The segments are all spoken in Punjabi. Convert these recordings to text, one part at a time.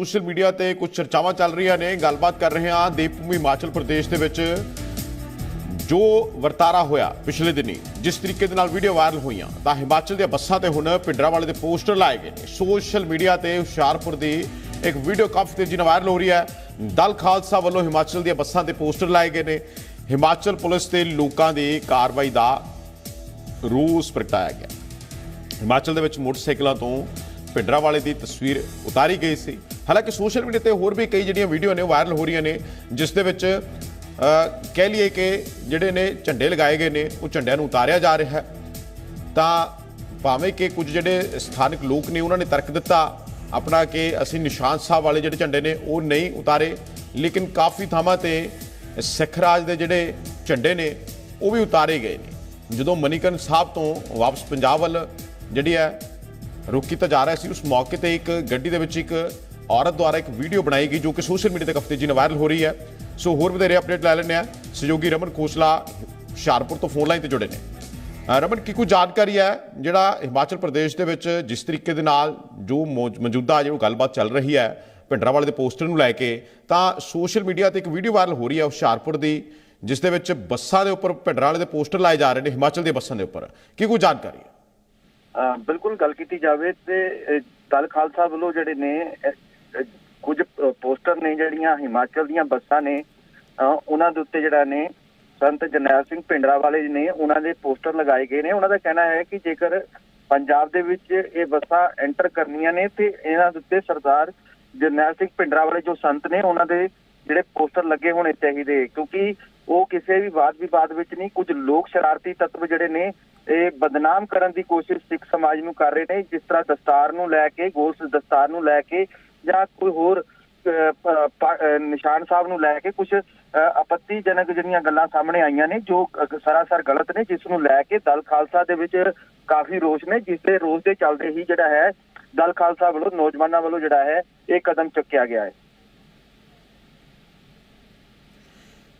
ਸੋਸ਼ਲ ਮੀਡੀਆ ਤੇ ਕੁਝ ਚਰਚਾਵਾਂ ਚੱਲ ਰਹੀਆਂ ਨੇ, ਗੱਲਬਾਤ ਕਰ ਰਹੇ ਹਾਂ ਦੇਵਭੂਮੀ ਹਿਮਾਚਲ ਪ੍ਰਦੇਸ਼ ਦੇ ਵਿੱਚ ਜੋ ਵਰਤਾਰਾ ਹੋਇਆ ਪਿਛਲੇ ਦਿਨੀ, ਜਿਸ ਤਰੀਕੇ ਦੇ ਨਾਲ ਵੀਡੀਓ ਵਾਇਰਲ ਹੋਈਆਂ, ਤਾਂ ਹਿਮਾਚਲ ਦੀਆਂ ਬੱਸਾਂ ਤੇ ਹੁਣ ਪਿੰਡਰਾਵਾਲੇ ਦੇ ਪੋਸਟਰ ਲਾਏ ਗਏ ਨੇ। ਸੋਸ਼ਲ ਮੀਡੀਆ ਤੇ ਹੁਸ਼ਿਆਰਪੁਰ ਦੀ ਇੱਕ ਵੀਡੀਓ ਕਾਫੀ ਤੇਜ਼ੀ ਨਾਲ ਵਾਇਰਲ ਹੋ ਰਹੀ ਹੈ, ਦਲ ਖਾਲਸਾ ਵੱਲੋਂ ਹਿਮਾਚਲ ਦੀਆਂ ਬੱਸਾਂ ਤੇ ਪੋਸਟਰ ਲਾਏ ਗਏ ਨੇ। ਹਿਮਾਚਲ ਪੁਲਿਸ ਤੇ ਲੋਕਾਂ ਦੀ ਕਾਰਵਾਈ ਦਾ ਰੂਸ ਪ੍ਰਗਟਾਇਆ ਗਿਆ। ਹਿਮਾਚਲ ਦੇ ਵਿੱਚ ਮੋਟਰਸਾਈਕਲਾਂ ਤੋਂ ਭਿੰਡਰਾਂ ਵਾਲੇ ਦੀ ਤਸਵੀਰ ਉਤਾਰੀ ਗਈ ਸੀ। ਹਾਲਾਂਕਿ ਸੋਸ਼ਲ ਮੀਡੀਆ ਤੇ ਹੋਰ ਵੀ ਕਈ ਜਿਹੜੀਆਂ ਵੀਡੀਓ ਨੇ ਉਹ ਵਾਇਰਲ ਹੋ ਰਹੀਆਂ ਨੇ, ਜਿਸ ਦੇ ਵਿੱਚ ਕਹਿ ਲਈਏ ਕਿ ਜਿਹੜੇ ਨੇ ਝੰਡੇ ਲਗਾਏ ਗਏ ਨੇ, ਉਹ ਝੰਡਿਆਂ ਨੂੰ ਉਤਾਰਿਆ ਜਾ ਰਿਹਾ ਹੈ। ਤਾਂ ਭਾਵੇਂ ਕਿ ਕੁਝ ਜਿਹੜੇ ਸਥਾਨਕ ਲੋਕ ਨੇ, ਉਹਨਾਂ ਨੇ ਤਰਕ ਦਿੱਤਾ ਆਪਣਾ ਕਿ ਅਸੀਂ ਨਿਸ਼ਾਨ ਸਾਹਿਬ ਵਾਲੇ ਜਿਹੜੇ ਝੰਡੇ ਨੇ, ਉਹ ਨਹੀਂ ਉਤਾਰੇ। ਲੇਕਿਨ ਕਾਫੀ ਥਾਵਾਂ ਤੇ ਸਿੱਖ ਰਾਜ ਦੇ ਜਿਹੜੇ ਝੰਡੇ ਨੇ, ਉਹ ਵੀ ਉਤਾਰੇ ਗਏ ਨੇ। ਜਦੋਂ ਮਨੀਕਰਨ ਸਾਹਿਬ ਤੋਂ ਵਾਪਸ ਪੰਜਾਬ ਵੱਲ ਜਿਹੜੀ ਹੈ ਰੁਕ ਕੀਤਾ ਜਾ ਰਿਹਾ ਸੀ, ਉਸ ਮੌਕੇ ਤੇ ਇੱਕ ਗੱਡੀ ਦੇ ਵਿੱਚ ਇੱਕ ਔਰਤ ਦੁਆਰਾ ਇੱਕ ਵੀਡੀਓ ਬਣਾਈ ਗਈ ਜੋ ਕਿ ਸੋਸ਼ਲ ਮੀਡੀਆ ਤੇ ਕਾਫੀ ਜੀ ਨਾਲ ਵਾਇਰਲ ਹੋ ਰਹੀ ਹੈ। ਸੋ ਹੋਰ ਵਧੇਰੇ ਅਪਡੇਟ ਲੈ ਲੈਂਦੇ ਆ ਸਹਿਯੋਗੀ ਰਮਨ ਖੋਸਲਾ ਹੁਸ਼ਿਆਰਪੁਰ ਤੋਂ ਫੋਨ ਲਾਈਨ ਤੇ ਜੁੜੇ ਨੇ। ਰਮਨ, ਕੀ ਕੋਈ ਜਾਣਕਾਰੀ ਹੈ ਜਿਹੜਾ ਹਿਮਾਚਲ ਪ੍ਰਦੇਸ਼ ਦੇ ਵਿੱਚ ਜਿਸ ਤਰੀਕੇ ਦੇ ਨਾਲ ਜੋ ਮੌਜੂਦਾ ਜੋ ਗੱਲਬਾਤ ਚੱਲ ਰਹੀ ਹੈ ਭਿੰਡਰਾਵਾਲੇ ਦੇ ਪੋਸਟਰ ਨੂੰ ਲੈ ਕੇ, ਤਾਂ ਸੋਸ਼ਲ ਮੀਡੀਆ ਤੇ ਇੱਕ ਵੀਡੀਓ ਵਾਇਰਲ ਹੋ ਰਹੀ ਹੈ ਹੁਸ਼ਿਆਰਪੁਰ ਦੀ, ਜਿਸ ਦੇ ਵਿੱਚ ਬੱਸਾਂ ਦੇ ਉੱਪਰ ਭਿੰਡਰਾਵਾਲੇ ਦੇ ਪੋਸਟਰ ਲਾਏ ਜਾ ਰਹੇ ਨੇ ਹਿਮਾਚਲ ਦੀਆਂ ਬੱਸਾਂ ਦੇ ਉੱਪਰ। ਕੀ ਕੋਈ ਜਾਣਕਾਰੀ ਹੈ? ਬਿਲਕੁਲ ਗੱਲ ਕੀਤੀ ਜਾਵੇ ਤੇ ਦਲ ਖਾਲਸਾ ਵੱਲੋਂ ਜਿਹੜੇ ਨੇ ਕੁਝ ਪੋਸਟਰ ਨੇ ਜਿਹੜੀਆਂ ਹਿਮਾਚਲ ਦੀਆਂ ਬੱਸਾਂ ਨੇ ਉਹਨਾਂ ਦੇ ਉੱਤੇ ਜਿਹੜਾ ਨੇ, ਸੰਤ ਜਰਨੈਲ ਸਿੰਘ ਪਿੰਡਰਾ ਵਾਲੇ ਨੇ, ਉਹਨਾਂ ਦੇ ਪੋਸਟਰ ਲਗਾਏ ਗਏ ਨੇ। ਉਹਨਾਂ ਦਾ ਕਹਿਣਾ ਹੈ ਕਿ ਜੇਕਰ ਪੰਜਾਬ ਦੇ ਵਿੱਚ ਇਹ ਬੱਸਾਂ ਐਂਟਰ ਕਰਨੀਆਂ ਨੇ, ਤੇ ਇਹਨਾਂ ਦੇ ਉੱਤੇ ਸਰਦਾਰ ਜਰਨੈਲ ਸਿੰਘ ਪਿੰਡਰਾ ਵਾਲੇ ਜੋ ਸੰਤ ਨੇ, ਉਹਨਾਂ ਦੇ ਜਿਹੜੇ ਪੋਸਟਰ ਲੱਗੇ ਹੋਣੇ ਚਾਹੀਦੇ। ਕਿਉਂਕਿ ਉਹ ਕਿਸੇ ਵੀ ਵਾਦ ਵਿਵਾਦ ਵਿੱਚ ਨਹੀਂ, ਕੁਝ ਲੋਕ ਸ਼ਰਾਰਤੀ ਤੱਤਵ ਜਿਹੜੇ ਨੇ, ਇਹ ਬਦਨਾਮ ਕਰਨ ਦੀ ਕੋਸ਼ਿਸ਼ ਸਿੱਖ ਸਮਾਜ ਨੂੰ ਕਰ ਰਹੇ ਨੇ। ਜਿਸ ਤਰ੍ਹਾਂ ਦਸਤਾਰ ਨੂੰ ਲੈ ਕੇ ਗੋਲ ਦਸਤਾਰ ਨੂੰ ਲੈ ਕੇ ਜਾਂ ਕੋਈ ਹੋਰ ਨਿਸ਼ਾਨ ਸਾਹਿਬ ਨੂੰ ਲੈ ਕੇ ਕੁਝ ਆਪੱਤੀਜਨਕ ਜਿਹੜੀਆਂ ਗੱਲਾਂ ਸਾਹਮਣੇ ਆਈਆਂ ਨੇ, ਜੋ ਸਰਾਸਰ ਗਲਤ ਨੇ, ਜਿਸ ਨੂੰ ਲੈ ਕੇ ਦਲ ਖਾਲਸਾ ਦੇ ਵਿੱਚ ਕਾਫੀ ਰੋਸ਼ ਨੇ, ਜਿਸ ਦੇ ਰੋਸ਼ ਦੇ ਚੱਲਦੇ ਹੀ ਜਿਹੜਾ ਹੈ, ਦਲ ਖਾਲਸਾ ਵੱਲੋਂ, ਨੌਜਵਾਨਾਂ ਵੱਲੋਂ ਜਿਹੜਾ ਹੈ, ਇਹ ਕਦਮ ਚੁੱਕਿਆ ਗਿਆ ਹੈ।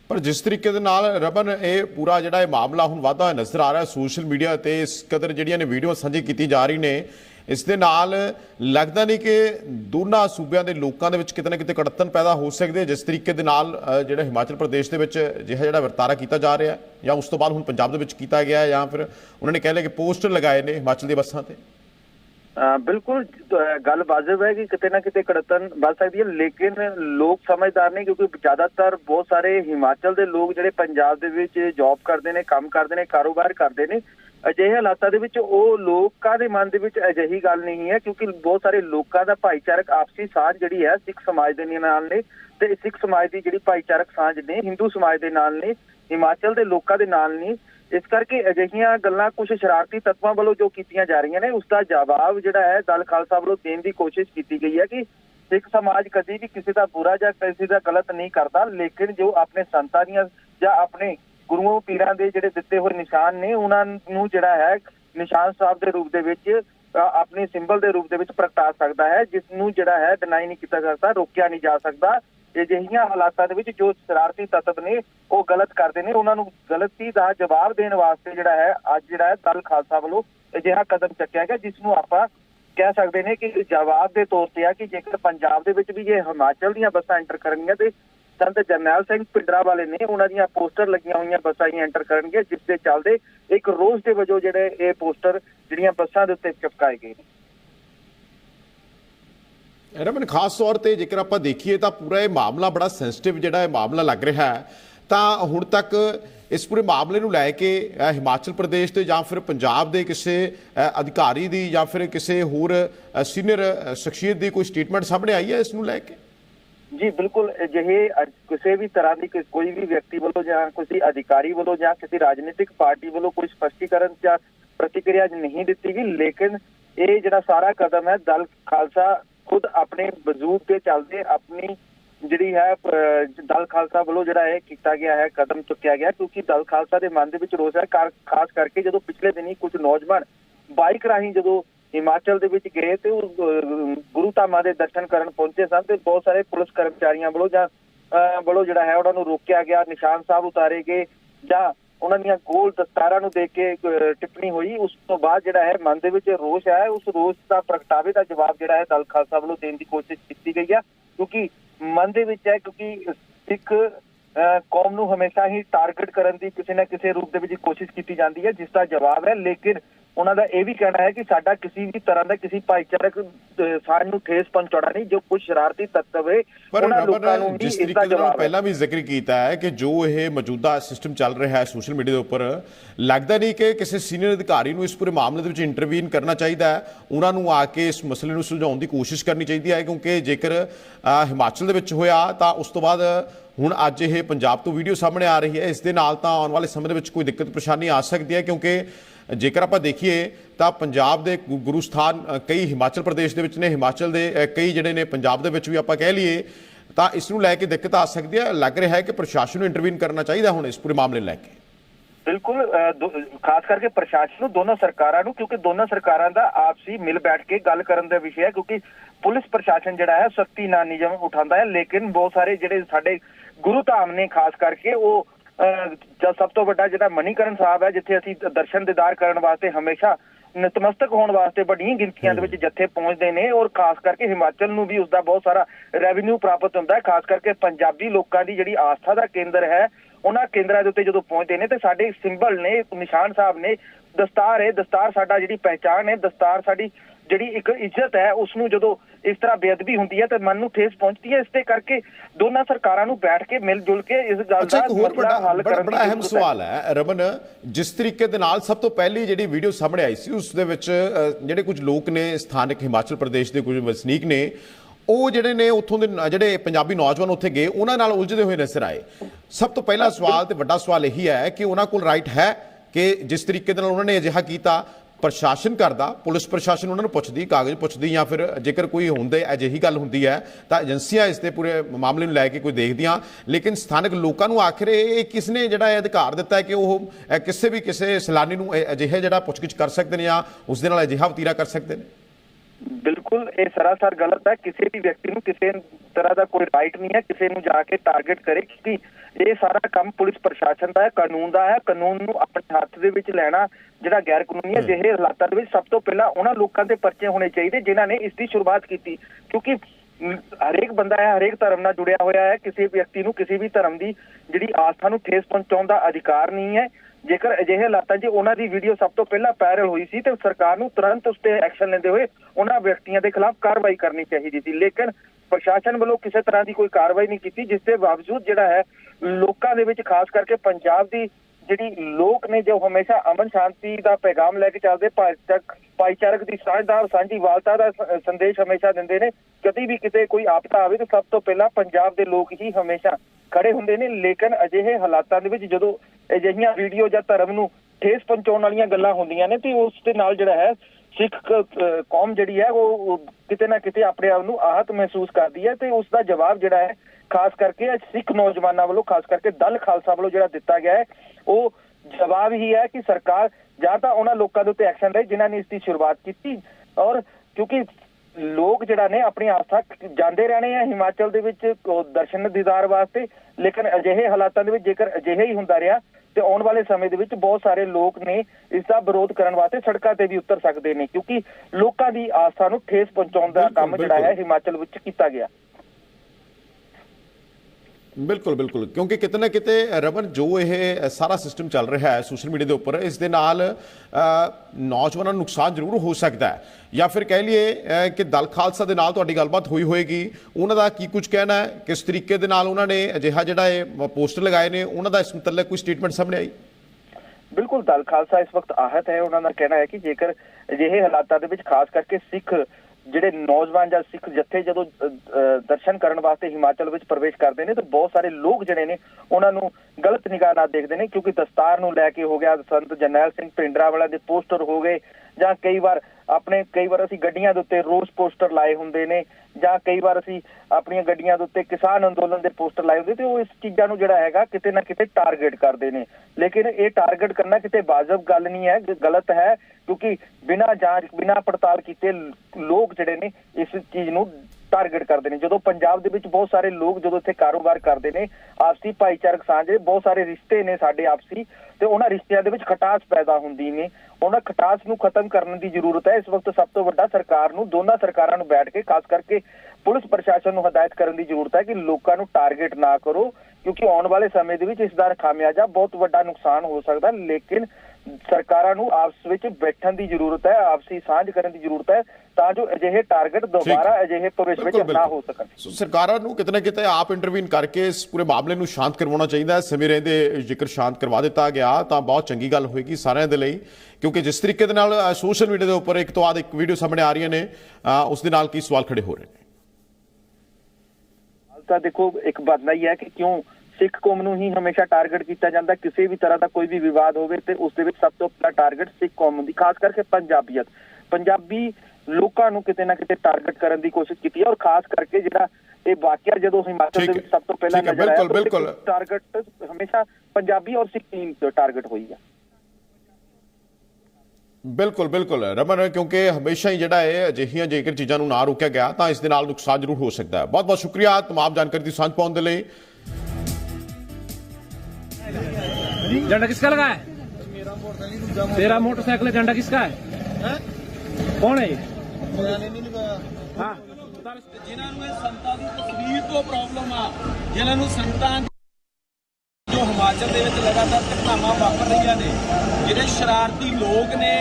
ਪਰ ਜਿਸ ਤਰੀਕੇ ਦੇ ਨਾਲ ਰਬਨ ਇਹ ਪੂਰਾ ਜਿਹੜਾ ਇਹ ਮਾਮਲਾ ਹੁਣ ਵਾਧਾ ਨਜ਼ਰ ਆ ਰਿਹਾ ਸੋਸ਼ਲ ਮੀਡੀਆ ਤੇ, ਇਸ ਕਦਰ ਜਿਹੜੀਆਂ ਨੇ ਵੀਡੀਓ ਸਾਂਝੀ ਕੀਤੀ ਜਾ ਰਹੀ ਨੇ ਇਸ ਦੇ ਨਾਲ ਲੱਗਦਾ ਨਹੀਂ ਕਿ ਦੋਨਾਂ ਸੂਬਿਆਂ ਦੇ ਲੋਕਾਂ ਦੇ ਵਿੱਚ ਕਿਤੇ ਨਾ ਕਿਤੇ ਕੜਤਨ ਪੈਦਾ ਹੋ ਸਕਦੀ ਜਿਸ ਤਰੀਕੇ ਦੇ ਨਾਲ ਜਿਹੜਾ ਹਿਮਾਚਲ ਪ੍ਰਦੇਸ਼ ਦੇ ਵਿੱਚ ਜਿਹੜਾ ਜਿਹੜਾ ਵਰਤਾਰਾ ਕੀਤਾ ਜਾ ਰਿਹਾ ਜਾਂ ਉਸ ਤੋਂ ਬਾਅਦ ਹੁਣ ਪੰਜਾਬ ਦੇ ਵਿੱਚ ਕੀਤਾ ਗਿਆ ਜਾਂ ਫਿਰ ਉਹਨਾਂ ਨੇ ਕਹਿ ਲਿਆ ਕਿ ਪੋਸਟਰ ਲਗਾਏ ਨੇ ਹਿਮਾਚਲ ਦੀ ਬੱਸਾਂ ਤੇ। ਬਿਲਕੁਲ ਗੱਲ ਵਾਜਬ ਹੈ ਕਿ ਕਿਤੇ ਨਾ ਕਿਤੇ ਕੜਤਨ ਵੱਧ ਸਕਦੀ ਹੈ, ਲੇਕਿਨ ਲੋਕ ਸਮਝਦਾਰ ਨੇ ਕਿਉਂਕਿ ਜ਼ਿਆਦਾਤਰ ਬਹੁਤ ਸਾਰੇ ਹਿਮਾਚਲ ਦੇ ਲੋਕ ਜਿਹੜੇ ਪੰਜਾਬ ਦੇ ਵਿੱਚ ਜੌਬ ਕਰਦੇ ਨੇ, ਕੰਮ ਕਰਦੇ ਨੇ, ਕਾਰੋਬਾਰ ਕਰਦੇ ਨੇ ਅਜਿਹੇ ਹਾਲਾਤਾਂ ਦੇ ਵਿੱਚ ਉਹ ਲੋਕਾਂ ਦੇ ਮਨ ਦੇ ਵਿੱਚ ਅਜਿਹੀ ਗੱਲ ਨਹੀਂ ਹੈ, ਕਿਉਂਕਿ ਬਹੁਤ ਸਾਰੇ ਲੋਕਾਂ ਦਾ ਭਾਈਚਾਰਕ ਆਪਸੀ ਸਾਂਝ ਜਿਹੜੀ ਹੈ, ਸਿੱਖ ਸਮਾਜ ਦੇ ਨਾਲ ਨੇ ਤੇ ਸਿੱਖ ਸਮਾਜ ਦੀ ਜਿਹੜੀ ਭਾਈਚਾਰਕ ਸਾਂਝ ਨੇ, ਹਿੰਦੂ ਸਮਾਜ ਦੇ ਨਾਲ ਨੇ, ਹਿਮਾਚਲ ਦੇ ਲੋਕਾਂ ਦੇ ਨਾਲ ਨਹੀਂ ਇਸ ਕਰਕੇ ਅਜਿਹੀਆਂ ਗੱਲਾਂ ਕੁਝ ਸ਼ਰਾਰਤੀ ਤੱਤਵਾਂ ਵੱਲੋਂ ਜੋ ਕੀਤੀਆਂ ਜਾ ਰਹੀਆਂ ਨੇ, ਉਸ ਦਾ ਜਵਾਬ ਜਿਹੜਾ ਹੈ, ਦਲ ਖਾਲਸਾ ਵੱਲੋਂ ਦੇਣ ਦੀ ਕੋਸ਼ਿਸ਼ ਕੀਤੀ ਗਈ ਹੈ ਕਿ ਸਿੱਖ ਸਮਾਜ ਕਦੀ ਵੀ ਕਿਸੇ ਦਾ ਬੁਰਾ ਜਾਂ ਕਿਸੇ ਦਾ ਗਲਤ ਨਹੀਂ ਕਰਦਾ, ਲੇਕਿਨ ਜੋ ਆਪਣੇ ਸੰਤਾਂ ਦੀਆਂ ਜਾਂ ਆਪਣੇ ਗੁਰੂਆਂ ਪੀਰਾਂ ਦੇ ਜਿਹੜੇ ਦਿੱਤੇ ਹੋਏ ਨਿਸ਼ਾਨ ਨੇ, ਉਹਨਾਂ ਨੂੰ ਜਿਹੜਾ ਹੈ, ਨਿਸ਼ਾਨ ਸਾਹਿਬ ਦੇ ਰੂਪ ਦੇ ਵਿੱਚ ਆਪਣੇ ਸਿੰਬਲ ਦੇ ਰੂਪ ਦੇ ਵਿੱਚ ਪ੍ਰਗਟਾ ਸਕਦਾ ਹੈ ਜਿਸ ਨੂੰ ਜਿਹੜਾ ਹੈ ਡਿਨਾਈ ਨਹੀਂ ਕੀਤਾ ਜਾ ਸਕਦਾ, ਰੋਕਿਆ ਨਹੀਂ ਜਾ ਸਕਦਾ। ਅਜਿਹੀਆਂ ਹਾਲਾਤਾਂ ਦੇ ਵਿੱਚ ਜੋ ਸ਼ਰਾਰਤੀ ਤੱਤਵ ਨੇ, ਉਹ ਗਲਤ ਕਰਦੇ ਨੇ। ਉਹਨਾਂ ਨੂੰ ਗਲਤੀ ਦਾ ਜਵਾਬ ਦੇਣ ਵਾਸਤੇ ਜਿਹੜਾ ਹੈ, ਅੱਜ ਜਿਹੜਾ ਹੈ, ਦਲ ਖਾਲਸਾ ਵੱਲੋਂ ਅਜਿਹਾ ਕਦਮ ਚੱਕਿਆ ਗਿਆ ਜਿਸ ਨੂੰ ਆਪਾਂ ਕਹਿ ਸਕਦੇ ਨੇ ਕਿ ਜਵਾਬ ਦੇ ਤੌਰ ਤੇ ਆ ਕਿ ਜੇਕਰ ਪੰਜਾਬ ਦੇ ਵਿੱਚ ਵੀ ਜੇ ਹਿਮਾਚਲ ਦੀਆਂ ਬੱਸਾਂ ਐਂਟਰ ਕਰਨਗੀਆਂ ਤੇ ਸੰਤ ਜਰਨੈਲ ਸਿੰਘ ਪਿੰਡਰਾ ਵਾਲੇ ਨੇ ਉਹਨਾਂ ਦੀਆਂ ਪੋਸਟਰ ਲੱਗੀਆਂ ਹੋਈਆਂ ਬੱਸਾਂ ਹੀ ਐਂਟਰ ਕਰਨਗੀਆਂ ਜਿਸ ਦੇ ਚੱਲਦੇ ਇੱਕ ਰੋਜ਼ ਦੇ ਵਜੋਂ ਜਿਹੜੇ ਇਹ ਪੋਸਟਰ ਜਿਹੜੀਆਂ ਬੱਸਾਂ ਦੇ ਉੱਤੇ ਚਿਪਕਾਏ ਗਏ ਨੇ। ਰਮਨ, ਖਾਸ ਤੌਰ ਤੇ ਜੇਕਰ ਆਪਾਂ ਦੇਖੀਏ ਤਾਂ ਪੂਰਾ ਇਹ ਮਾਮਲਾ ਬੜਾ ਸੈਂਸਿਟਿਵ ਜਿਹੜਾ ਇਹ ਮਾਮਲਾ ਲੱਗ ਰਿਹਾ ਹੈ। ਤਾਂ ਹੁਣ ਤੱਕ ਇਸ ਪੂਰੇ ਮਾਮਲੇ ਨੂੰ ਲੈ ਕੇ ਹਿਮਾਚਲ ਪ੍ਰਦੇਸ਼ ਦੇ ਜਾਂ ਫਿਰ ਪੰਜਾਬ ਦੇ ਕਿਸੇ ਅਧਿਕਾਰੀ ਦੀ ਜਾਂ ਫਿਰ ਕਿਸੇ ਹੋਰ ਸੀਨੀਅਰ ਸ਼ਖਸੀਅਤ ਦੀ ਕੋਈ ਸਟੇਟਮੈਂਟ ਸਾਹਮਣੇ ਆਈ ਹੈ ਇਸ ਨੂੰ ਲੈ ਕੇ? ਜੀ ਬਿਲਕੁਲ ਅਜਿਹੇ ਕਿਸੇ ਵੀ ਤਰ੍ਹਾਂ ਦੀ ਕੋਈ- ਵੀ ਵਿਅਕਤੀ ਵੱਲੋਂ ਜਾਂ ਕਿਸੇ ਅਧਿਕਾਰੀ ਵੱਲੋਂ ਜਾਂ ਕਿਸੇ ਰਾਜਨੀਤਿਕ ਪਾਰਟੀ ਵੱਲੋਂ ਕੋਈ ਸਪਸ਼ਟੀਕਰਨ ਜਾਂ ਪ੍ਰਤੀਕਿਰਿਆ ਨਹੀਂ ਦਿੱਤੀ ਗਈ ਲੇਕਿਨ ਇਹ ਜਿਹੜਾ ਸਾਰਾ ਕਦਮ ਹੈ ਦਲ ਖਾਲਸਾ ਖੁਦ ਆਪਣੇ ਵਜੂਦ ਤੇ ਚੱਲਦੇ ਆਪਣੀ ਜਿਹੜੀ ਹੈ ਅ, ਦਲ ਖਾਲਸਾ ਵੱਲੋਂ ਜਿਹੜਾ ਇਹ ਕੀਤਾ ਗਿਆ ਹੈ ਕਦਮ ਚੁੱਕਿਆ ਗਿਆ ਕਿਉਂਕਿ ਦਲ ਖਾਲਸਾ ਦੇ ਮਨ ਦੇ ਵਿੱਚ ਰੋਸ ਹੈ ਕਾਰ- ਖਾਸ ਕਰਕੇ ਜਦੋਂ ਪਿਛਲੇ ਦਿਨੀ ਕੁਝ ਨੌਜਵਾਨ ਬਾਈਕ ਰਾਹੀਂ ਜਦੋਂ ਹਿਮਾਚਲ ਦੇ ਵਿੱਚ ਗਏ ਤੇ ਉਹ ਗੁਰੂ ਧਾਮਾਂ ਦੇ ਦਰਸ਼ਨ ਕਰਨ ਪਹੁੰਚੇ ਸਨ ਤੇ ਬਹੁਤ ਸਾਰੇ ਪੁਲਿਸ ਕਰਮਚਾਰੀਆਂ ਵੱਲੋਂ ਜਾਂ ਵੱਲੋਂ ਜਿਹੜਾ ਹੈ ਉਹਨਾਂ ਨੂੰ ਰੋਕਿਆ ਗਿਆ ਨਿਸ਼ਾਨ ਸਾਹਿਬ ਉਤਾਰੇ ਗਏ ਜਾਂ ਉਹਨਾਂ ਦੀਆਂ ਗੋਲ ਦਸਤਾਰਾਂ ਨੂੰ ਦੇਖ ਕੇ ਟਿੱਪਣੀ ਹੋਈ। ਉਸ ਤੋਂ ਬਾਅਦ ਜਿਹੜਾ ਹੈ ਮਨ ਦੇ ਵਿੱਚ ਰੋਸ਼ ਆਇਆ। ਉਸ ਰੋਸ਼ ਦਾ ਪ੍ਰਗਟਾਵੇ ਦਾ ਜਵਾਬ ਜਿਹੜਾ ਹੈ ਦਲ ਖਾਲਸਾ ਵੱਲੋਂ ਦੇਣ ਦੀ ਕੋਸ਼ਿਸ਼ ਕੀਤੀ ਗਈ ਆ। ਕਿਉਂਕਿ ਮਨ ਦੇ ਵਿੱਚ ਹੈ ਕਿਉਂਕਿ ਸਿੱਖ ਅਹ, ਕੌਮ ਨੂੰ ਹਮੇਸ਼ਾ ਹੀ ਟਾਰਗੇਟ ਕਰਨ ਦੀ ਕਿਸੇ ਨਾ ਕਿਸੇ ਰੂਪ ਦੇ ਵਿੱਚ ਕੋਸ਼ਿਸ਼ ਕੀਤੀ ਜਾਂਦੀ ਹੈ ਜਿਸ ਦਾ ਜਵਾਬ ਹੈ ਲੇਕਿਨ ਉਹਨਾਂ ਦਾ ਇਹ ਵੀ ਕਹਿਣਾ ਹੈ ਕਿ ਸਾਡਾ ਕਿਸੇ ਵੀ ਤਰ੍ਹਾਂ ਦਾ ਕਿਸੇ ਭਾਈਚਾਰਕ ਸਾਂਝ ਨੂੰ ਠੇਸ ਪਹੁੰਚਾਉਣਾ ਨਹੀਂ ਜੋ ਕੁਝ ਸ਼ਰਾਰਤੀ ਤੱਤਵ ਹੈ ਉਹਨਾਂ ਲੋਕਾਂ ਨੂੰ ਜਿਸ ਤਰੀਕੇ ਨਾਲ ਪਹਿਲਾਂ ਵੀ ਜ਼ਿਕਰ ਕੀਤਾ ਹੈ ਕਿ ਜੋ ਇਹ ਮੌਜੂਦਾ ਸਿਸਟਮ ਚੱਲ ਰਿਹਾ ਹੈ ਸੋਸ਼ਲ ਮੀਡੀਆ ਦੇ ਉੱਪਰ ਲੱਗਦਾ ਨਹੀਂ ਕਿ ਕਿਸੇ ਸੀਨੀਅਰ ਅਧਿਕਾਰੀ ਨੂੰ ਇਸ ਪੂਰੇ ਮਾਮਲੇ ਦੇ ਵਿੱਚ ਇੰਟਰਵੀਨ ਕਰਨਾ ਚਾਹੀਦਾ ਹੈ। ਉਹਨਾਂ ਨੂੰ ਆ ਕੇ ਇਸ ਮਸਲੇ ਨੂੰ ਸੁਲਝਾਉਣ ਦੀ ਕੋਸ਼ਿਸ਼ ਕਰਨੀ ਚਾਹੀਦੀ ਹੈ ਕਿਉਂਕਿ ਜੇਕਰ ਹਿਮਾਚਲ ਦੇ ਵਿੱਚ ਹੋਇਆ ਤਾਂ ਉਸ ਤੋਂ ਬਾਅਦ ਹੁਣ ਅੱਜ ਇਹ ਪੰਜਾਬ ਤੋਂ ਵੀਡੀਓ ਸਾਹਮਣੇ ਆ ਰਹੀ ਹੈ। ਇਸ ਦੇ ਨਾਲ ਤਾਂ ਆਉਣ ਵਾਲੇ ਸਮੇਂ ਦੇ ਵਿੱਚ ਕੋਈ ਦਿੱਕਤ ਪਰੇਸ਼ਾਨੀ ਆ ਸਕਦੀ ਹੈ ਕਿਉਂਕਿ ਜੇਕਰ ਆਪਾਂ ਦੇਖੀਏ ਤਾਂ ਪੰਜਾਬ ਦੇ ਗੁਰੂ ਸਥਾਨ ਕਈ ਹਿਮਾਚਲ ਪ੍ਰਦੇਸ਼ ਦੇ ਵਿੱਚ ਨੇ ਹਿਮਾਚਲ ਦੇ ਕਈ ਜਿਹੜੇ ਨੇ ਪੰਜਾਬ ਦੇ ਵਿੱਚ ਵੀ ਆਪਾਂ ਕਹਿ ਲਈਏ ਤਾਂ ਇਸ ਨੂੰ ਲੈ ਕੇ ਦਿੱਕਤ ਆ ਸਕਦੀ ਹੈ ਲੱਗ ਰਿਹਾ ਹੈ ਕਿ ਪ੍ਰਸ਼ਾਸਨ ਨੂੰ ਇੰਟਰਵੀਨ ਕਰਨਾ ਚਾਹੀਦਾ ਹੁਣ ਇਸ ਪੂਰੇ ਮਾਮਲੇ ਲੈ ਕੇ। ਬਿਲਕੁਲ ਅਹ, ਦੋ- ਖਾਸ ਕਰਕੇ ਪ੍ਰਸ਼ਾਸਨ ਨੂੰ ਦੋਨੋਂ ਸਰਕਾਰਾਂ ਨੂੰ ਕਿਉਂਕਿ ਦੋਨੋਂ ਸਰਕਾਰਾਂ ਦਾ ਆਪਸੀ ਮਿਲ ਬੈਠ ਕੇ ਗੱਲ ਕਰਨ ਦਾ ਵਿਸ਼ਾ ਹੈ ਕਿਉਂਕਿ ਪੁਲਿਸ ਪ੍ਰਸ਼ਾਸਨ ਜਿਹੜਾ ਹੈ ਸਖਤੀ ਨਾਲ ਨਿਯਮ ਉਠਾਉਂਦਾ ਹੈ ਲੇਕਿਨ ਬਹੁਤ ਸਾਰੇ ਜਿਹੜੇ ਸਾਡੇ ਗੁਰੂ ਧਾਮ ਨੇ ਖਾਸ ਕਰਕੇ ਉਹ ਸਭ ਤੋਂ ਵੱਡਾ ਜਿਹੜਾ ਮਨੀਕਰਨ ਸਾਹਿਬ ਹੈ ਜਿੱਥੇ ਅਸੀਂ ਦਰਸ਼ਨ ਦੀਦਾਰ ਕਰਨ ਵਾਸਤੇ ਹਮੇਸ਼ਾ ਨਤਮਸਤਕ ਹੋਣ ਵਾਸਤੇ ਵੱਡੀਆਂ ਗਿਣਤੀਆਂ ਦੇ ਵਿੱਚ ਜੱਥੇ ਪਹੁੰਚਦੇ ਨੇ ਔਰ ਖਾਸ ਕਰਕੇ ਹਿਮਾਚਲ ਨੂੰ ਵੀ ਉਸ ਦਾ ਬਹੁਤ ਸਾਰਾ ਰੈਵਨਿਊ ਪ੍ਰਾਪਤ ਹੁੰਦਾ ਹੈ। ਖਾਸ ਕਰਕੇ ਪੰਜਾਬੀ ਲੋਕਾਂ ਦੀ ਜਿਹੜੀ ਆਸਥਾ ਦਾ ਕੇਂਦਰ ਹੈ ਉਹਨਾਂ ਕੇਂਦਰਾਂ ਦੇ ਉੱਤੇ ਜਦੋਂ ਪਹੁੰਚਦੇ ਨੇ ਤੇ ਸਾਡੇ ਸਿੰਬਲ ਨੇ ਨਿਸ਼ਾਨ ਸਾਹਿਬ ਨੇ ਦਸਤਾਰ ਹੈ। ਦਸਤਾਰ ਸਾਡਾ ਜਿਹੜੀ ਪਹਿਚਾਣ ਹੈ ਦਸਤਾਰ ਸਾਡੀ ਜਿਹੜੀ ਇੱਕ ਇੱਜ਼ਤ ਹੈ ਉਸ ਨੂੰ ਜਦੋਂ ਇਸ ਤਰ੍ਹਾਂ ਬੇਅਦਬੀ ਹੁੰਦੀ ਹੈ ਤੇ ਮਨ ਨੂੰ ਠੇਸ ਪਹੁੰਚਦੀ ਹੈ ਇਸ ਤੇ ਕਰਕੇ ਦੋਨਾਂ ਸਰਕਾਰਾਂ ਨੂੰ ਬੈਠ ਕੇ ਮਿਲ ਜੁਲ ਕੇ ਇਸ ਗੱਲ ਦਾ ਮਸਲਾ ਬੜਾ ਹੱਲ ਬੜਾ ਕਰਨ ਬੜਾ ਦੀ ਅਹਿਮ ਜ਼ਰੂਰਤ ਹੈ। ਸਵਾਲ ਹੈ ਰਮਨ ਜਿਸ ਤਰੀਕੇ ਦੇ ਨਾਲ ਸਭ ਤੋਂ ਪਹਿਲੀ ਜਿਹੜੀ ਵੀਡੀਓ ਸਾਹਮਣੇ ਆਈ ਸੀ ਉਸ ਦੇ ਵਿੱਚ ਜਿਹੜੇ ਕੁਝ ਲੋਕ ਨੇ ਸਥਾਨਕ ਹਿਮਾਚਲ ਪ੍ਰਦੇਸ਼ ਦੇ ਕੁਝ ਵਸਨੀਕ ਨੇ ਉਹ ਜਿਹੜੇ ਨੇ ਉੱਥੋਂ ਦੇ ਜਿਹੜੇ ਪੰਜਾਬੀ ਨੌਜਵਾਨ ਉੱਥੇ ਗਏ ਉਹਨਾਂ ਨਾਲ ਉਲਝਦੇ ਹੋਏ ਨਜ਼ਰ ਆਏ ਸਭ ਤੋਂ ਪਹਿਲਾ ਸਵਾਲ ਤੇ ਵੱਡਾ ਸਵਾਲ ਇਹੀ ਹੈ ਕਿ ਉਹਨਾਂ ਕੋਲ ਰਾਈਟ ਹੈ ਕਿ ਜਿਸ ਤਰੀਕੇ ਦੇ ਨਾਲ ਉਹਨਾਂ ਨੇ ਅਜਿਹਾ ਕੀਤਾ ਪ੍ਰਸ਼ਾਸਨ ਕਰਦਾ, ਪੁਲਿਸ ਪ੍ਰਸ਼ਾਸਨ ਉਹਨਾਂ ਨੂੰ ਪੁੱਛਦੀ, ਕਾਗਜ਼ ਪੁੱਛਦੀ ਜਾਂ ਫਿਰ ਜੇਕਰ ਕੋਈ ਹੁੰਦੇ, ਅਜਿਹੀ ਗੱਲ ਹੁੰਦੀ ਹੈ, ਤਾਂ ਏਜੰਸੀਆਂ ਇਸ ਤੇ ਪੂਰੇ ਮਾਮਲੇ ਨੂੰ ਲੈ ਕੇ ਕੋਈ ਦੇਖਦੀਆਂ। ਲੇਕਿਨ ਸਥਾਨਕ ਲੋਕਾਂ ਨੂੰ ਆਖਿਰ ਇਹ ਕਿਸ ਨੇ ਜਿਹੜਾ ਇਹ ਅਧਿਕਾਰ ਦਿੱਤਾ ਹੈ ਕਿ ਉਹ ਕਿਸੇ ਵੀ ਕਿਸੇ ਸੈਲਾਨੀ ਨੂੰ ਇਹ ਅਜਿਹੇ ਜਿਹੜਾ ਪੁੱਛਗਿੱਛ ਕਰ ਸਕਦੇ ਨੇ ਜਾਂ ਉਸ ਦੇ ਨਾਲ ਅਜਿਹਾ ਵਤੀਰਾ ਕਰ ਸਕਦੇ ਨੇ? ਬਿਲਕੁਲ, ਇਹ ਸਰਾਸਰ ਗਲਤ ਹੈ। ਕਿਸੇ ਵੀ ਵਿਅਕਤੀ ਨੂੰ ਕਿਸੇ ਤਰ੍ਹਾਂ ਦਾ ਕੋਈ ਰਾਈਟ ਨਹੀਂ ਹੈ। ਕਿਸੇ ਨੂੰ ਜਾ ਕੇ ਟਾਰਗੇਟ ਕਰੇ ਕਿਉਂਕਿ ਇਹ ਸਾਰਾ ਕੰਮ ਪੁਲਿਸ ਪ੍ਰਸ਼ਾਸਨ ਦਾ ਹੈ ਕਾਨੂੰਨ ਦਾ ਹੈ ਕਾਨੂੰਨ ਨੂੰ ਆਪਣੇ ਹੱਥ ਦੇ ਵਿੱਚ ਲੈਣਾ ਜਿਹੜਾ ਗੈਰ ਕਾਨੂੰਨੀ ਹੈ। ਜਿਹੇ ਹਾਲਾਤਾਂ ਦੇ ਵਿੱਚ ਸਭ ਤੋਂ ਪਹਿਲਾਂ ਉਹਨਾਂ ਲੋਕਾਂ ਦੇ ਪਰਚੇ ਹੋਣੇ ਚਾਹੀਦੇ ਜਿਨ੍ਹਾਂ ਨੇ ਇਸ ਦੀ ਸ਼ੁਰੂਆਤ ਕੀਤੀ। ਕਿਉਂਕਿ ਹਰੇਕ ਬੰਦਾ ਹੈ ਹਰੇਕ ਧਰਮ ਨਾਲ ਜੁੜਿਆ ਹੋਇਆ ਹੈ ਕਿਸੇ ਵਿਅਕਤੀ ਨੂੰ ਕਿਸੇ ਵੀ ਧਰਮ ਦੀ ਜਿਹੜੀ ਆਸਥਾ ਨੂੰ ਠੇਸ ਪਹੁੰਚਾਉਣ ਦਾ ਅਧਿਕਾਰ ਨਹੀਂ ਹੈ। ਜੇਕਰ ਅਜਿਹੇ ਹਾਲਾਤਾਂ 'ਚ ਉਹਨਾਂ ਦੀ ਵੀਡੀਓ ਸਭ ਤੋਂ ਪਹਿਲਾਂ ਵਾਇਰਲ ਹੋਈ ਸੀ ਤੇ ਸਰਕਾਰ ਨੂੰ ਤੁਰੰਤ ਉਸ ਤੇ ਐਕਸ਼ਨ ਲੈਂਦੇ ਹੋਏ ਉਹਨਾਂ ਵਿਅਕਤੀਆਂ ਦੇ ਖਿਲਾਫ ਕਾਰਵਾਈ ਕਰਨੀ ਚਾਹੀਦੀ ਸੀ। ਲੇਕਿਨ ਪ੍ਰਸ਼ਾਸਨ ਵੱਲੋਂ ਕਿਸੇ ਤਰ੍ਹਾਂ ਦੀ ਕੋਈ ਕਾਰਵਾਈ ਨਹੀਂ ਕੀਤੀ, ਜਿਸ ਦੇ ਬਾਵਜੂਦ ਜਿਹੜਾ ਹੈ, ਲੋਕਾਂ ਦੇ ਵਿੱਚ ਖਾਸ ਕਰਕੇ ਪੰਜਾਬ ਦੀ ਜਿਹੜੀ ਲੋਕ ਨੇ, ਜੋ ਹਮੇਸ਼ਾ ਅਮਨ ਸ਼ਾਂਤੀ ਦਾ ਪੈਗਾਮ ਲੈ ਕੇ ਚੱਲਦੇ, ਭਾਈਚਾਰਕ ਭਾਈਚਾਰਕ ਦੀ ਸਾਂਝਦਾਰ, ਸਾਂਝੀ ਵਾਲਤਾ ਦਾ ਸੰਦੇਸ਼ ਹਮੇਸ਼ਾ ਦਿੰਦੇ ਨੇ। ਕਦੀ ਵੀ ਕਿਤੇ ਕੋਈ ਆਪਦਾ ਆਵੇ, ਤਾਂ ਸਭ ਤੋਂ ਪਹਿਲਾਂ ਪੰਜਾਬ ਦੇ ਲੋਕ ਹੀ ਹਮੇਸ਼ਾ ਖੜੇ ਹੁੰਦੇ ਨੇ। ਲੇਕਿਨ ਅਜਿਹੇ ਹਾਲਾਤਾਂ ਦੇ ਵਿੱਚ ਜਦੋਂ ਅਜਿਹੀਆਂ ਵੀਡੀਓ ਜਾਂ ਧਰਮ ਨੂੰ ਠੇਸ ਪਹੁੰਚਾਉਣ ਵਾਲੀਆਂ ਗੱਲਾਂ ਹੁੰਦੀਆਂ ਨੇ, ਤੇ ਉਸ ਦੇ ਨਾਲ ਜਿਹੜਾ ਹੈ ਸਿੱਖ ਕੌਮ ਜਿਹੜੀ ਹੈ, ਉਹ ਕਿਤੇ ਨਾ ਕਿਤੇ ਆਪਣੇ ਆਪ ਨੂੰ ਆਹਤ ਮਹਿਸੂਸ ਕਰਦੀ ਹੈ ਤੇ ਉਸ ਦਾ ਜਵਾਬ ਜਿਹੜਾ ਹੈ, ਖਾਸ ਕਰਕੇ ਸਿੱਖ ਨੌਜਵਾਨਾਂ ਵੱਲੋਂ, ਖਾਸ ਕਰਕੇ ਦਲ ਖਾਲਸਾ ਵੱਲੋਂ ਜਿਹੜਾ ਦਿੱਤਾ ਗਿਆ ਹੈ, ਉਹ ਜਵਾਬ ਹੀ ਹੈ ਕਿ ਸਰਕਾਰ ਜਾਂ ਤਾਂ ਉਹਨਾਂ ਲੋਕਾਂ ਦੇ ਉੱਤੇ ਐਕਸ਼ਨ ਲਏ ਜਿਨ੍ਹਾਂ ਨੇ ਇਸ ਦੀ ਸ਼ੁਰੂਆਤ ਕੀਤੀ ਔਰ ਕਿਉਂਕਿ ਲੋਕ ਜਿਹੜਾ ਨੇ ਆਪਣੀ ਆਸਥਾ ਜਾਂਦੇ ਰਹਿਣੇ ਆ ਹਿਮਾਚਲ ਦੇ ਵਿੱਚ ਦਰਸ਼ਨ ਦੀਦਾਰ ਵਾਸਤੇ, ਲੇਕਿਨ ਅਜਿਹੇ ਹਾਲਾਤਾਂ ਦੇ ਵਿੱਚ ਜੇਕਰ ਅਜਿਹਾ ਹੀ ਹੁੰਦਾ ਰਿਹਾ ਤੇ ਆਉਣ ਵਾਲੇ ਸਮੇਂ ਦੇ ਵਿੱਚ ਬਹੁਤ ਸਾਰੇ ਲੋਕ ਨੇ ਇਸ ਦਾ ਵਿਰੋਧ ਕਰਨ ਵਾਸਤੇ ਸੜਕਾਂ ਤੇ ਵੀ ਉਤਰ ਸਕਦੇ ਨੇ ਕਿਉਂਕਿ ਲੋਕਾਂ ਦੀ ਆਸਥਾ ਨੂੰ ਠੇਸ ਪਹੁੰਚਾਉਣ ਦਾ ਕੰਮ ਜਿਹੜਾ ਹੈ। ਹਿਮਾਚਲ ਵਿੱਚ ਕੀਤਾ ਗਿਆ ਬਿਲਕੁਲ ਬਿਲਕੁਲ। ਕਿਉਂਕਿ ਕਿਤੇ ਨਾ ਕਿਤੇ ਰਮਨ, ਜੋ ਇਹ ਸਾਰਾ ਸਿਸਟਮ ਚੱਲ ਰਿਹਾ ਹੈ ਸੋਸ਼ਲ ਮੀਡੀਆ ਦੇ ਉੱਪਰ, ਇਸ ਦੇ ਨਾਲ ਨੌਜਵਾਨਾਂ ਨੂੰ ਨੁਕਸਾਨ ਜ਼ਰੂਰ ਹੋ ਸਕਦਾ ਹੈ। ਜਾਂ ਫਿਰ ਕਹਿ ਲਈਏ ਕਿ ਦਲ ਖਾਲਸਾ ਦੇ ਨਾਲ ਤੁਹਾਡੀ ਗੱਲਬਾਤ ਹੋਈ ਹੋਏਗੀ। ਉਹਨਾਂ ਦਾ ਕੀ ਕੁਝ ਕਹਿਣਾ ਹੈ? ਕਿਸ ਤਰੀਕੇ ਦੇ ਨਾਲ ਉਹਨਾਂ ਨੇ ਅਜਿਹਾ ਜਿਹੜਾ ਇਹ ਪੋਸਟਰ ਲਗਾਏ ਨੇ, ਉਹਨਾਂ ਦਾ ਇਸ ਮੁਤਲਕ ਕੋਈ ਸਟੇਟਮੈਂਟ ਸਾਹਮਣੇ ਆਈ? ਬਿਲਕੁਲ, ਦਲ ਖਾਲਸਾ ਇਸ ਵਕਤ ਆਹਤ ਹੈ। ਉਹਨਾਂ ਦਾ ਕਹਿਣਾ ਹੈ ਕਿ ਜੇਕਰ ਅਜਿਹੇ ਹਾਲਾਤਾਂ ਦੇ ਵਿੱਚ, ਖਾਸ ਕਰਕੇ ਸਿੱਖ ਜਿਹੜੇ ਨੌਜਵਾਨ ਜਾਂ ਸਿੱਖ ਜੱਥੇ ਜਦੋਂ ਅ, ਦਰਸ਼ਨ ਕਰਨ ਵਾਸਤੇ ਹਿਮਾਚਲ ਵਿੱਚ ਪ੍ਰਵੇਸ਼ ਕਰਦੇ ਨੇ ਤਾਂ ਬਹੁਤ ਸਾਰੇ ਲੋਕ ਜਿਹੜੇ ਨੇ ਉਹਨਾਂ ਨੂੰ ਗਲਤ ਨਿਗਾਹ ਨਾਲ ਦੇਖਦੇ ਨੇ ਕਿਉਂਕਿ ਦਸਤਾਰ ਨੂੰ ਲੈ ਕੇ ਹੋ ਗਿਆ ਸੰਤ ਜਰਨੈਲ ਸਿੰਘ ਪਿੰਡਰਾ ਵਾਲਾ ਦੇ ਪੋਸਟਰ ਹੋ ਗਏ ਜਾਂ ਕਈ ਵਾਰ ਆਪਣੇ ਕਈ ਵਾਰ ਅਸੀਂ ਗੱਡੀਆਂ ਦੇ ਉੱਤੇ ਰੋਸ ਪੋਸਟਰ ਲਾਏ ਹੁੰਦੇ ਨੇ ਜਾਂ ਕਈ ਵਾਰ ਅਸੀਂ ਆਪਣੀਆਂ ਗੱਡੀਆਂ ਦੇ ਉੱਤੇ ਕਿਸਾਨ ਅੰਦੋਲਨ ਦੇ ਪੋਸਟਰ ਲਾਏ ਹੁੰਦੇ ਤੇ ਉਹ ਇਸ ਚੀਜ਼ਾਂ ਨੂੰ ਜਿਹੜਾ ਹੈਗਾ ਕਿਤੇ ਨਾ ਕਿਤੇ ਟਾਰਗੇਟ ਕਰਦੇ ਨੇ। ਲੇਕਿਨ ਇਹ ਟਾਰਗੇਟ ਕਰਨਾ ਕਿਤੇ ਵਾਜਬ ਗੱਲ ਨਹੀਂ ਹੈ ਗਲਤ ਹੈ ਕਿਉਂਕਿ ਬਿਨਾਂ ਜਾਂਚ, ਬਿਨਾਂ ਪੜਤਾਲ ਕੀਤੇ ਲੋਕ ਜਿਹੜੇ ਨੇ ਇਸ ਚੀਜ਼ ਨੂੰ ਟਾਰਗੇਟ ਕਰਦੇ ਨੇ। ਜਦੋਂ ਪੰਜਾਬ ਦੇ ਵਿੱਚ ਬਹੁਤ ਸਾਰੇ ਲੋਕ ਜਦੋਂ ਇੱਥੇ ਕਾਰੋਬਾਰ ਕਰਦੇ ਨੇ, ਆਪਸੀ ਭਾਈਚਾਰਕ ਸਾਂਝੇ ਬਹੁਤ ਸਾਰੇ ਰਿਸ਼ਤੇ ਨੇ ਸਾਡੇ ਆਪਸੀ, ਤੇ ਉਹਨਾਂ ਰਿਸ਼ਤਿਆਂ ਦੇ ਵਿੱਚ ਖਟਾਸ ਪੈਦਾ ਹੁੰਦੀ ਨੇ। ਉਹਨਾਂ ਖਟਾਸ ਨੂੰ ਖਤਮ ਕਰਨ ਦੀ ਜ਼ਰੂਰਤ ਹੈ। ਇਸ ਵਕਤ ਸਭ ਤੋਂ ਵੱਡਾ ਸਰਕਾਰ ਨੂੰ, ਦੋਨਾਂ ਸਰਕਾਰਾਂ ਨੂੰ ਬੈਠ ਕੇ, ਖਾਸ ਕਰਕੇ ਪੁਲਿਸ ਪ੍ਰਸ਼ਾਸਨ ਨੂੰ ਹਦਾਇਤ ਕਰਨ ਦੀ ਜ਼ਰੂਰਤ ਹੈ ਕਿ ਲੋਕਾਂ ਨੂੰ ਟਾਰਗੇਟ ਨਾ ਕਰੋ, ਕਿਉਂਕਿ ਆਉਣ ਵਾਲੇ ਸਮੇਂ ਦੇ ਵਿੱਚ ਇਸ ਦਾ ਖਾਮਿਆਜਾ ਬਹੁਤ ਵੱਡਾ ਨੁਕਸਾਨ ਹੋ ਸਕਦਾ ਲੇਕਿਨ ਸਰਕਾਰਾਂ ਨੂੰ ਆਪਸ ਵਿੱਚ ਬੈਠਣ ਦੀ ਜ਼ਰੂਰਤ ਹੈ ਆਪਸੀ ਸਾਂਝ ਕਰਨ ਦੀ ਜ਼ਰੂਰਤ ਹੈ ਤਾਂ ਜੋ ਅਜਿਹੇ ਟਾਰਗੇਟ ਦੁਬਾਰਾ ਅਜਿਹੇ ਭਵਿੱਖ ਵਿੱਚ ਨਾ। ਹੋ ਸਕਣ। ਸੋ ਸਰਕਾਰਾਂ ਨੂੰ ਕਿਤੇ ਨਾ ਕਿਤੇ ਆਪ ਇੰਟਰਵੀਨ ਕਰਕੇ ਇਸ ਪੂਰੇ ਮਾਮਲੇ ਨੂੰ ਸ਼ਾਂਤ ਕਰਵਾਉਣਾ ਚਾਹੀਦਾ ਹੈ। ਸਮੇਂ ਰਹਿੰਦੇ ਜ਼ਿਕਰ ਸ਼ਾਂਤ ਕਰਵਾ ਦਿੱਤਾ ਗਿਆ ਤਾਂ ਬਹੁਤ ਚੰਗੀ ਗੱਲ ਹੋਏਗੀ ਸਾਰਿਆਂ ਦੇ ਲਈ। ਕਿਉਂਕਿ ਜਿਸ ਤਰੀਕੇ ਦੇ ਨਾਲ ਸੋਸ਼ਲ ਮੀਡੀਆ ਦੇ ਉੱਪਰ ਇੱਕ ਤੋਂ ਬਾਅਦ ਇੱਕ ਵੀਡੀਓ ਸਾਹਮਣੇ ਆ ਰਹੀਆਂ ਨੇ ਉਸ ਦੇ ਨਾਲ ਕੀ ਸਵਾਲ ਖੜੇ ਹੋ ਰਹੇ ਨੇ? ਤਾਂ ਦੇਖੋ ਇੱਕ ਬਦਲਾ ਹੀ ਹੈ ਕਿ ਕਿਉਂ ਸਿੱਖ ਕੌਮ ਨੂੰ ਹੀ ਹਮੇਸ਼ਾ ਟਾਰਗੇਟ ਕੀਤਾ ਜਾਂਦਾ ਕਿਸੇ ਵੀ ਤਰ੍ਹਾਂ ਦਾ ਕੋਈ ਵੀ ਵਿਵਾਦ ਹੋਵੇ ਤੇ ਉਸ ਦੇ ਵਿੱਚ ਸਭ ਤੋਂ ਪਹਿਲਾ ਟਾਰਗੇਟ ਸਿੱਖ ਕੌਮ ਦੀ ਖਾਸ ਕਰਕੇ ਪੰਜਾਬੀਅਤ। ਪੰਜਾਬੀ ਲੋਕਾਂ ਨੂੰ ਕਿਤੇ ਨਾ ਕਿਤੇ ਟਾਰਗੇਟ ਕਰਨ ਦੀ ਕੋਸ਼ਿਸ਼ ਕੀਤੀ ਹੈ ਔਰ ਖਾਸ ਕਰਕੇ ਜਿਹੜਾ ਇਹ ਵਾਕਿਆ ਜਦੋਂ ਹਿਮਾਚਲ ਦੇ ਵਿੱਚ ਸਭ ਤੋਂ ਪਹਿਲਾਂ ਨਜ਼ਰ ਆਇਆ ਬਿਲਕੁਲ ਬਿਲਕੁਲ। ਟਾਰਗੇਟ ਹਮੇਸ਼ਾ ਪੰਜਾਬੀ ਔਰ ਸਿੱਖ ਟੀਮ ਤੇ ਟਾਰਗੇਟ ਹੋਈ ਹੈ ਬਿਲਕੁਲ ਬਿਲਕੁਲ। ਰਮਨ ਕਿਉਂਕਿ ਹਮੇਸ਼ਾ ਹੀ ਜਿਹੜਾ ਇਹ ਅਜਿਹੀਆਂ ਜੇਕਰ ਚੀਜ਼ਾਂ ਨੂੰ ਨਾ ਰੋਕਿਆ ਗਿਆ ਤਾਂ ਇਸ ਦੇ ਨਾਲ ਨੁਕਸਾਨ ਜ਼ਰੂਰ ਹੋ ਸਕਦਾ ਹੈ। ਬਹੁਤ ਬਹੁਤ ਸ਼ੁਕਰੀਆ ਤਮਾਮ ਜਾਣਕਾਰੀ ਦੀ ਸਾਂਝ ਪਾਉਣ ਦੇ ਲਈ। झंडा किसका लगा है तेरा मोटरसाइकिल है, झंडा किसका है कौन है ये हाँ ਜਿਨ੍ਹਾਂ ਨੂੰ ਇਹ ਸੰਤਾਂ ਦੀ ਤਸਵੀਰ ਤੋਂ ਪ੍ਰੋਬਲਮ ਆ ਜਿਨ੍ਹਾਂ ਨੂੰ ਸੰਤਾਂ ਜੋ ਹਿਮਾਚਲ ਦੇ ਵਿੱਚ ਲਗਾਤਾਰ ਘਟਨਾਵਾਂ ਵਾਪਰ ਰਹੀਆਂ ਨੇ ਜਿਹੜੇ ਸ਼ਰਾਰਤੀ ਲੋਕ ਨੇ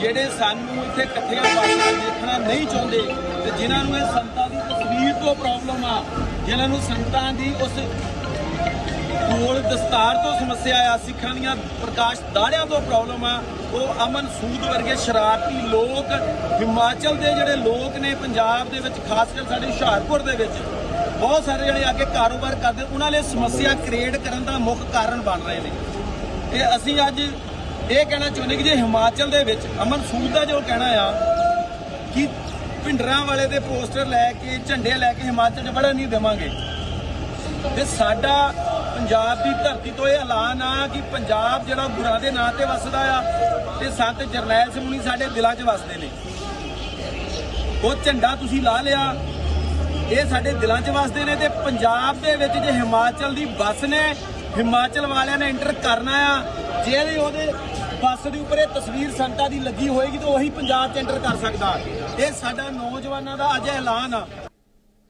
ਜਿਹੜੇ ਸਾਨੂੰ ਇੱਥੇ ਇਕੱਠਿਆਂ ਬਾਤਾਂ ਦੇਖਣਾ ਨਹੀਂ ਚਾਹੁੰਦੇ ਤੇ ਜਿਨ੍ਹਾਂ ਨੂੰ ਇਹ ਸੰਤਾਂ ਦੀ ਤਸਵੀਰ ਤੋਂ ਪ੍ਰੋਬਲਮ ਆ ਜਿਨ੍ਹਾਂ ਨੂੰ ਸੰਤਾਂ ਦੀ ਉਸ ਕੋਲ ਦਸਤਾਰ ਤੋਂ ਸਮੱਸਿਆ ਆ ਸਿੱਖਾਂ ਦੀਆਂ ਪ੍ਰਕਾਸ਼ ਦਾੜਿਆਂ ਤੋਂ ਪ੍ਰੋਬਲਮ ਆ। ਉਹ ਅਮਨ ਸੂਦ ਵਰਗੇ ਸ਼ਰਾਰਤੀ ਲੋਕ ਹਿਮਾਚਲ ਦੇ ਜਿਹੜੇ ਲੋਕ ਨੇ ਪੰਜਾਬ ਦੇ ਵਿੱਚ, ਖਾਸ ਕਰ ਸਾਡੇ ਹੁਸ਼ਿਆਰਪੁਰ ਦੇ ਵਿੱਚ, ਬਹੁਤ ਸਾਰੇ ਜਿਹੜੇ ਆ ਕੇ ਕਾਰੋਬਾਰ ਕਰਦੇ, ਉਹਨਾਂ ਲਈ ਸਮੱਸਿਆ ਕ੍ਰੀਏਟ ਕਰਨ ਦਾ ਮੁੱਖ ਕਾਰਨ ਬਣ ਰਹੇ ਨੇ। ਤੇ ਅਸੀਂ ਅੱਜ ਇਹ ਕਹਿਣਾ ਚਾਹੁੰਦੇ ਕਿ ਜੇ ਹਿਮਾਚਲ ਦੇ ਵਿੱਚ, ਅਮਨ ਸੂਦ ਦਾ ਜੋ ਕਹਿਣਾ ਆ, ਕਿ ਭਿੰਡਰਾਂ ਵਾਲੇ ਦੇ ਪੋਸਟਰ ਲੈ ਕੇ, ਝੰਡੇ ਲੈ ਕੇ ਹਿਮਾਚਲ 'ਚ ਵੜਨ ਨਹੀਂ ਦੇਵਾਂਗੇ, ਤੇ ਸਾਡਾ ਪੰਜਾਬ ਦੀ ਧਰਤੀ ਤੋਂ ਇਹ ਐਲਾਨ ਆ ਕਿ ਪੰਜਾਬ ਜਿਹੜਾ ਗੁਰਾਂ ਦੇ ਨਾਂ ਤੇ ਵਸਦਾ ਆ ਤੇ ਸੰਤ ਜਰਨੈਲ ਸਿੰਘ ਹੁਣੀ ਸਾਡੇ ਦਿਲਾਂ 'ਚ ਵਸਦੇ ਨੇ। ਉਹ ਝੰਡਾ ਤੁਸੀਂ ਲਾ ਲਿਆ, ਇਹ ਸਾਡੇ ਦਿਲਾਂ 'ਚ ਵਸਦੇ ਨੇ ਤੇ ਪੰਜਾਬ ਦੇ ਵਿੱਚ ਜੇ ਹਿਮਾਚਲ ਦੀ ਬੱਸ ਨੇ, ਹਿਮਾਚਲ ਵਾਲਿਆਂ ਨੇ ਐਂਟਰ ਕਰਨਾ ਆ, ਜੇ ਉਹਦੇ ਬੱਸ ਦੇ ਉੱਪਰ ਇਹ ਤਸਵੀਰ ਸੰਤਾਂ ਦੀ ਲੱਗੀ ਹੋਏਗੀ ਤਾਂ ਉਹੀ ਪੰਜਾਬ 'ਚ ਐਂਟਰ ਕਰ ਸਕਦਾ। ਇਹ ਸਾਡਾ ਨੌਜਵਾਨਾਂ ਦਾ ਅੱਜ ਐਲਾਨ ਆ।